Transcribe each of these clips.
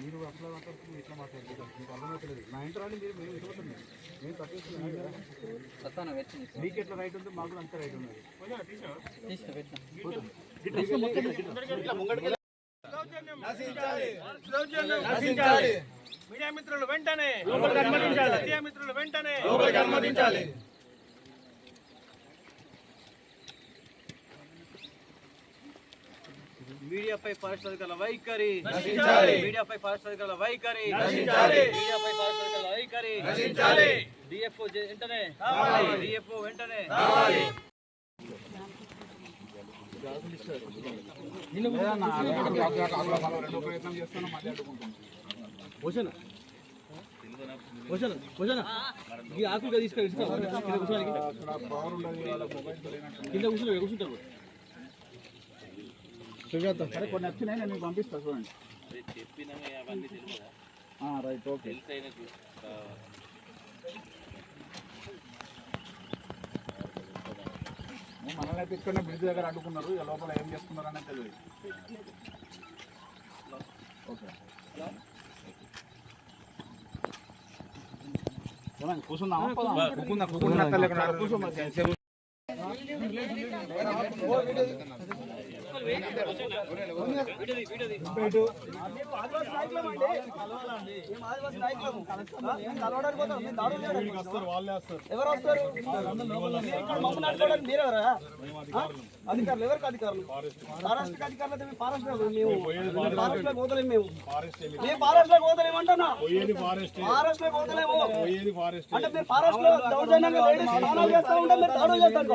మీరు అట్లా మాట్లాడుతుంది ఇట్లా మాట్లాడుతుంది మీకు అర్థమవుతలేదు నా ఇంటర్ అని మీరు మేము ఇష్టపడుతుంది మేము తప్పిస్తున్నాం మీకు ఎట్లా రైట్ ఉంది మాకు అంతే రైట్ ఉన్నది. మీడియా మిత్రులు వెంటనే మీడియా మిత్రులు వెంటనే మీడియాపై పారిశ్రామికాల వైఖరి. మీడియాపై పారిశ్రామికాల వైఖరి. మీడియాపై పారిశ్రామికాల వైఖరి. డిఎఫ్ఓ వెంటనే. డిఎఫ్ఓ వెంటనే. అడ్డుకుంటాం ఈ ఆకులుగా తీసుకొని కింద కూర్చుంటారు కూర్చుంటారు సరే కొన్ని వచ్చినాయి నేను మీకు పంపిస్తా చూడండి. Right okay. మనల్ని అయితే ఇక్కడ బ్రిడ్జ్ దగ్గర అడ్డుకున్నారు ఇక లోపల ఏం చేస్తున్నారు అనేది తెలియదు. ఓకే. ఏమైంది? కూర్చుందామా? పోదామా? కూర్చో మరి. ఎవరు వస్తారు మమ్మల్ని అడ్డుకోవడానికి మీరెవరా అధికారులు ఎవరికి అధికారులు ఫారెస్ట్ అధికారులు అయితే ఫారెస్ట్ మేము ఫారెస్ట్లో పోతలేము మేము మేము ఫారెస్ట్లో పోతలేము అంటున్నా ఫారెస్ట్లో పోతలేము అంటే మీరు ఫారెస్ట్లో దౌర్జన్యంగా లేడీస్ స్నానాలు చేస్తా ఉంటే మీరు దాడులు చేస్తాను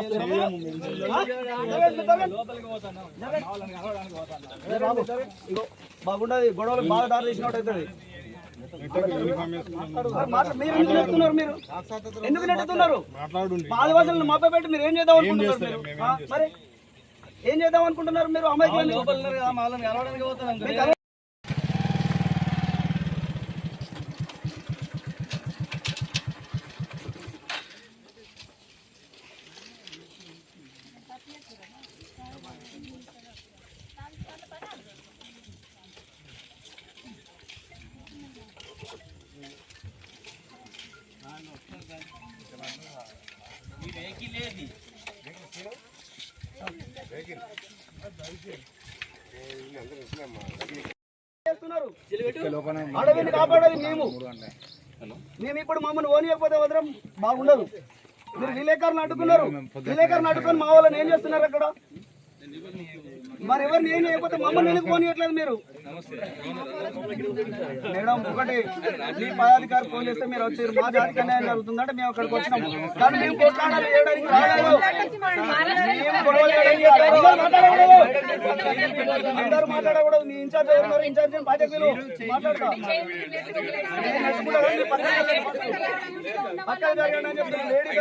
బాగుండదు. గొడవలు బాగా దారి తీసినట్టు అవుతుంది మీరు ఎందుకు నెట్టుతున్నారు మీరు? ఎందుకు నెట్టుతున్నారు? ఆదివాసులను మభ్య పెట్టి మీరు ఏం చేద్దాం అనుకుంటున్నారు మీరు? మరి ఏం చేద్దాం అనుకుంటున్నారు మీరు? అమ్మాయికి అడవిని కాపాడాలి మేము. మేము ఇప్పుడు మమ్మల్ని ఓనియకపోతే వదరం బాగుండదు. మీరు విలేకరులు అడ్డుకున్నారు. విలేకరులు అడ్డుకొని మా వాళ్ళని ఏం చేస్తున్నారు అక్కడ? మరి ఎవరు నేను లేకపోతే మమ్మల్ని ఎందుకు పోనీయట్లేదు మీరు? మేడం ఒకటి మీ పదాధికారి ఫోన్ చేస్తే మీరు వచ్చారు మా జాతికి అన్యాయం జరుగుతుందంటే మేము అక్కడికి వచ్చినాం. కానీ మేము కొట్లాడాలి రాలేదు. అందరూ మాట్లాడకూడదు. మీ ఇన్ఛార్జ్ ఇన్ఛార్జ్ బాధ్యతలు? మాట్లాడతా. నేను పక్కన జరగండి. అని చెప్పి. లేడీస్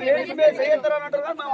లేడీస్ లేడీస్ అంటారు మేము